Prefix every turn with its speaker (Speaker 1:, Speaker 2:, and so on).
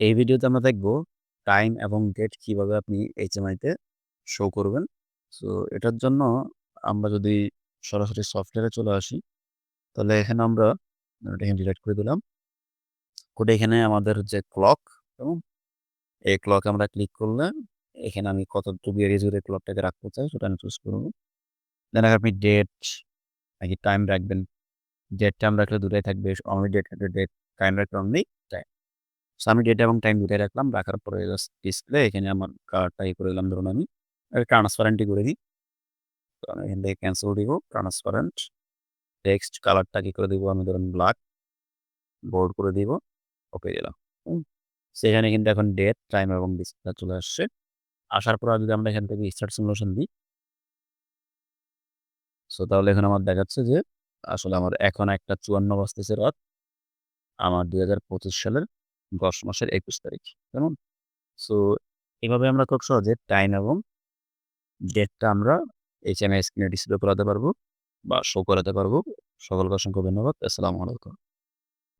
Speaker 1: এই ভিডিওতে আমরা দেখব টাইম এবং ডেট কীভাবে আপনি এইচএমআইতে শো করবেন। সো এটার জন্য আমরা যদি সরাসরি সফটওয়্যারে চলে আসি, তাহলে এখানে আমরা এখানে ডিলিট করে দিলাম। করে এখানে আমাদের যে ক্লক এবং এই ক্লকে আমরা ক্লিক করলে এখানে আমি কতটুকু এরিয়া জুড়ে ক্লকটাকে রাখতে চাই সেটা আমি চুজ করব। দেন আপনি ডেট নাকি টাইম রাখবেন। ডেট টাইম রাখলে দুটাই থাকবে। অনলি ডেট ডেট, টাইম রাখলে অনলি টাইম। সো আমি ডেট এবং টাইম দুটাই রাখলাম। রাখার পরে ডিসপ্লে এখানে আমার কালারটা ই করে দিলাম ধরুন আমি ট্রান্সপারেন্টই করে দিই। তো আমি এখান থেকে ক্যান্সেল দিব। ট্রান্সপারেন্ট। টেক্সট কালারটা কি করে দিব আমি ধরুন ব্ল্যাক। বোল্ড করে দিব। ওকে দিলাম। সেখানে কিন্তু এখন ডেট, টাইম এবং ডিসপ্লে চলে আসছে। আসার পর যদি আমরা এখান থেকে স্টার্ট সিমুলেশন দিই সো তাহলে এখন আমার দেখাচ্ছে যে আসলে আমার এখন একটা ৫৪ বাজতেছে রাত। আমার ২০২৫ সালের ১০ মাসের ২১ তারিখ। কেমন? সো এভাবে আমরা খুব সহজে টাইম এবং ডেটটা আমরা এইচ এম এইচএমআই স্ক্রিনে ডিসপ্লে করাতে পারব বা শো করাতে পারব। সকলকে অসংখ্য ধন্যবাদ। আসসালামু আলাইকুম।